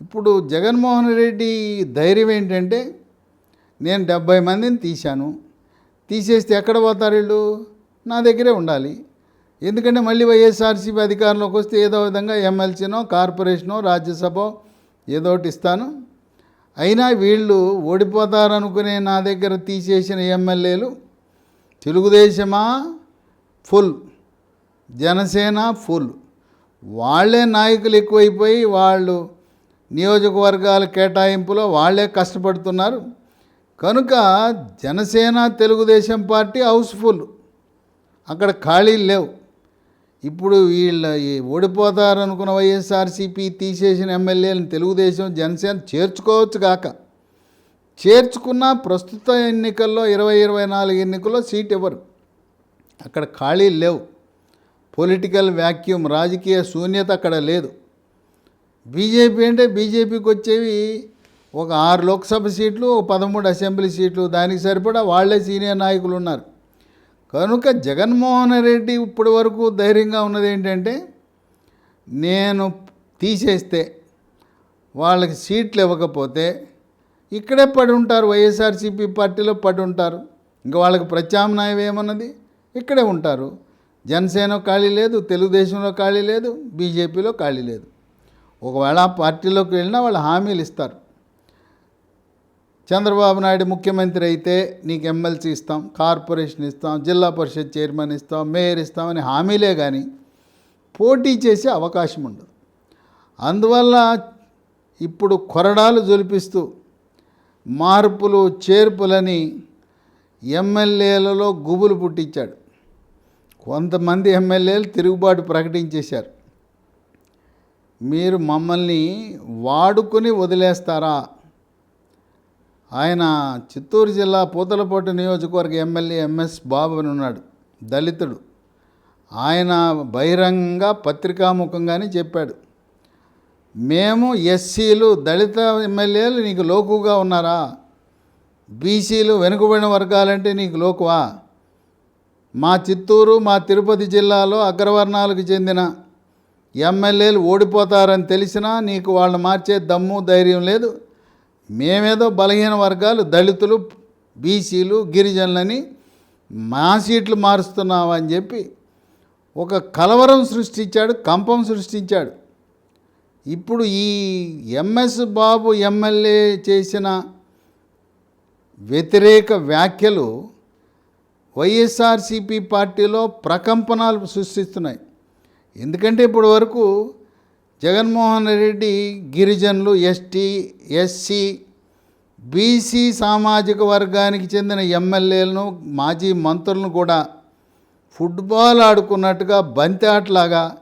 ఇప్పుడు జగన్మోహన్ రెడ్డి ధైర్యం ఏంటంటే నేను డెబ్భై మందిని తీశాను. తీసేస్తే ఎక్కడ పోతారు వీళ్ళు? నా దగ్గరే ఉండాలి. ఎందుకంటే మళ్ళీ వైఎస్ఆర్సీపీ అధికారంలోకి వస్తే ఏదో విధంగా ఎమ్మెల్సీనో కార్పొరేషనో రాజ్యసభ ఏదో ఒకటి ఇస్తాను. అయినా వీళ్ళు ఓడిపోతారనుకునే నా దగ్గర తీసేసిన ఎమ్మెల్యేలు తెలుగుదేశమా? ఫుల్. జనసేన ఫుల్. వాళ్ళే నాయకులు ఎక్కువైపోయి వాళ్ళు నియోజకవర్గాల కేటాయింపులో వాళ్ళే కష్టపడుతున్నారు. కనుక జనసేన తెలుగుదేశం పార్టీ హౌస్ఫుల్. అక్కడ ఖాళీలు లేవు. ఇప్పుడు వీళ్ళ ఓడిపోతారనుకున్న వైఎస్ఆర్సీపీ తీసేసిన ఎమ్మెల్యేలను తెలుగుదేశం జనసేన చేర్చుకోవచ్చు కాక చేర్చుకున్న ప్రస్తుత ఎన్నికల్లో ఇరవై ఇరవై నాలుగు ఎన్నికల్లో సీట్ ఇవ్వరు అక్కడ ఖాళీలు లేవు. పొలిటికల్ వ్యాక్యూమ్ రాజకీయ శూన్యత అక్కడ లేదు. బీజేపీ అంటే బీజేపీకి వచ్చేవి ఒక ఆరు లోక్సభ సీట్లు ఒక పదమూడు అసెంబ్లీ సీట్లు. దానికి సరిపడా వాళ్ళే సీనియర్ నాయకులు ఉన్నారు. కనుక జగన్మోహన్ రెడ్డి ఇప్పటి వరకు ధైర్యంగా ఉన్నది ఏంటంటే నేను తీసేస్తే వాళ్ళకి సీట్లు ఇవ్వకపోతే ఇక్కడే పడి ఉంటారు. వైఎస్ఆర్సీపీ పార్టీలో పడి ఉంటారు. ఇంకా వాళ్ళకి ప్రత్యామ్నాయం ఏమన్నది? ఇక్కడే ఉంటారు. జనసేన ఖాళీ లేదు తెలుగుదేశంలో ఖాళీ లేదు బీజేపీలో ఖాళీ లేదు. ఒకవేళ పార్టీలోకి వెళ్ళినా వాళ్ళు హామీలు ఇస్తారు. చంద్రబాబు నాయుడు ముఖ్యమంత్రి అయితే నీకు ఎమ్మెల్సీ ఇస్తాం కార్పొరేషన్ ఇస్తాం జిల్లా పరిషత్ చైర్మన్ ఇస్తాం మేయర్ ఇస్తామని హామీలే కానీ పోటీ చేసే అవకాశం ఉండదు. అందువల్ల ఇప్పుడు కొరడాలు జొలిపిస్తూ మార్పులు చేర్పులని ఎమ్మెల్యేలలో గుబులు పుట్టించాడు. కొంతమంది ఎమ్మెల్యేలు తిరుగుబాటు ప్రకటించేశారు. మీరు మమ్మల్ని వాడుకొని వదిలేస్తారా? ఆయన చిత్తూరు జిల్లా పూతలపోటు నియోజకవర్గ ఎమ్మెల్యే ఎంఎస్ బాబు అని ఉన్నాడు దళితుడు. ఆయన బహిరంగ పత్రికాముఖంగానే చెప్పాడు. మేము ఎస్సీలు దళిత ఎమ్మెల్యేలు నీకు లోకుగా ఉన్నారా? బీసీలు వెనుకబడిన వర్గాలంటే నీకు లోకువా? మా చిత్తూరు మా తిరుపతి జిల్లాలో అగ్రవర్ణాలకు చెందిన ఎమ్మెల్యేలు ఓడిపోతారని తెలిసినా నీకు వాళ్ళు మార్చే దమ్ము ధైర్యం లేదు. మేమేదో బలహీన వర్గాలు దళితులు బీసీలు గిరిజనులని మా సీట్లు మారుస్తున్నావు అని చెప్పి ఒక కలవరం సృష్టించాడు కంపం సృష్టించాడు. ఇప్పుడు ఈ ఎంఎస్ బాబు ఎమ్మెల్యే చేసిన వ్యతిరేక వ్యాఖ్యలు వైఎస్ఆర్సీపీ పార్టీలో ప్రకంపనాలు సృష్టిస్తున్నాయి. ఎందుకంటే ఇప్పటి వరకు జగన్మోహన్ రెడ్డి గిరిజనులు ఎస్టీ ఎస్సీ బీసీ సామాజిక వర్గానికి చెందిన ఎమ్మెల్యేలను మాజీ మంత్రులను కూడా ఫుట్బాల్ ఆడుకున్నట్టుగా బంతి ఆటలాగా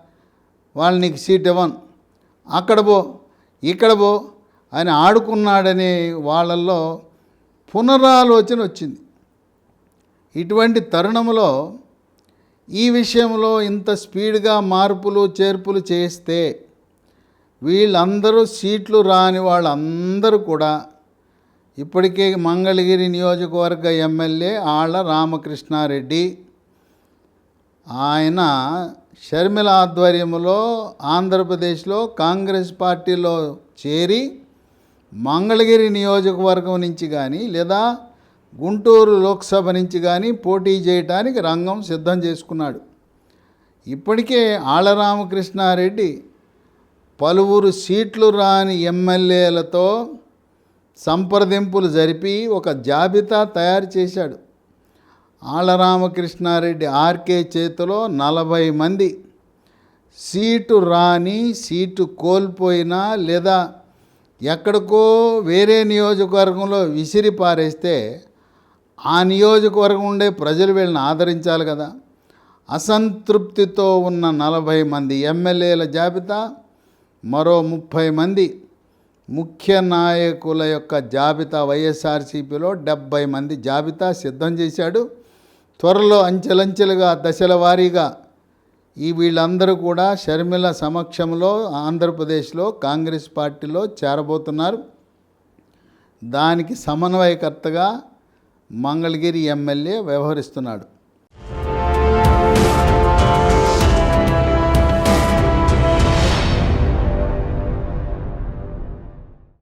వాళ్ళు నీకు సీట్ ఇవ్వను. అక్కడ పో ఇక్కడ పో అని ఆడుకున్నాడనే వాళ్ళల్లో పునరాలోచన వచ్చింది. ఇటువంటి తరుణంలో ఈ విషయంలో ఇంత స్పీడ్గా మార్పులు చేర్పులు చేస్తే వీళ్ళందరూ సీట్లు రాని వాళ్ళందరూ కూడా ఇప్పటికే మంగళగిరి నియోజకవర్గ ఎమ్మెల్యే ఆళ్ళ రామకృష్ణారెడ్డి ఆయన షర్మిల ఆధ్వర్యంలో ఆంధ్రప్రదేశ్లో కాంగ్రెస్ పార్టీలో చేరి మంగళగిరి నియోజకవర్గం నుంచి కానీ లేదా గుంటూరు లోక్సభ నుంచి కానీ పోటీ చేయడానికి రంగం సిద్ధం చేసుకున్నాడు. ఇప్పటికే ఆళరామకృష్ణారెడ్డి పలువురు సీట్లు రాని ఎమ్మెల్యేలతో సంప్రదింపులు జరిపి ఒక జాబితా తయారు చేశాడు. ఆళరామకృష్ణారెడ్డి ఆర్కే చేతిలో నలభై మంది సీటు రాని సీటు కోల్పోయినా లేదా ఎక్కడికో వేరే నియోజకవర్గంలో విసిరి పారేస్తే ఆ నియోజకవర్గం ఉండే ప్రజలు వీళ్ళని ఆదరించాలి కదా. అసంతృప్తితో ఉన్న నలభై మంది ఎమ్మెల్యేల జాబితా మరో ముప్పై మంది ముఖ్య నాయకుల యొక్క జాబితా వైఎస్ఆర్సీపీలో డెబ్బై మంది జాబితా సిద్ధం చేశాడు. త్వరలో అంచెలంచెలుగా దశల వారీగా ఈ వీళ్ళందరూ కూడా షర్మిల సమక్షంలో ఆంధ్రప్రదేశ్లో కాంగ్రెస్ పార్టీలో చేరబోతున్నారు. దానికి సమన్వయకర్తగా మంగళగిరి ఎమ్మెల్యే వ్యవహరిస్తున్నాడు.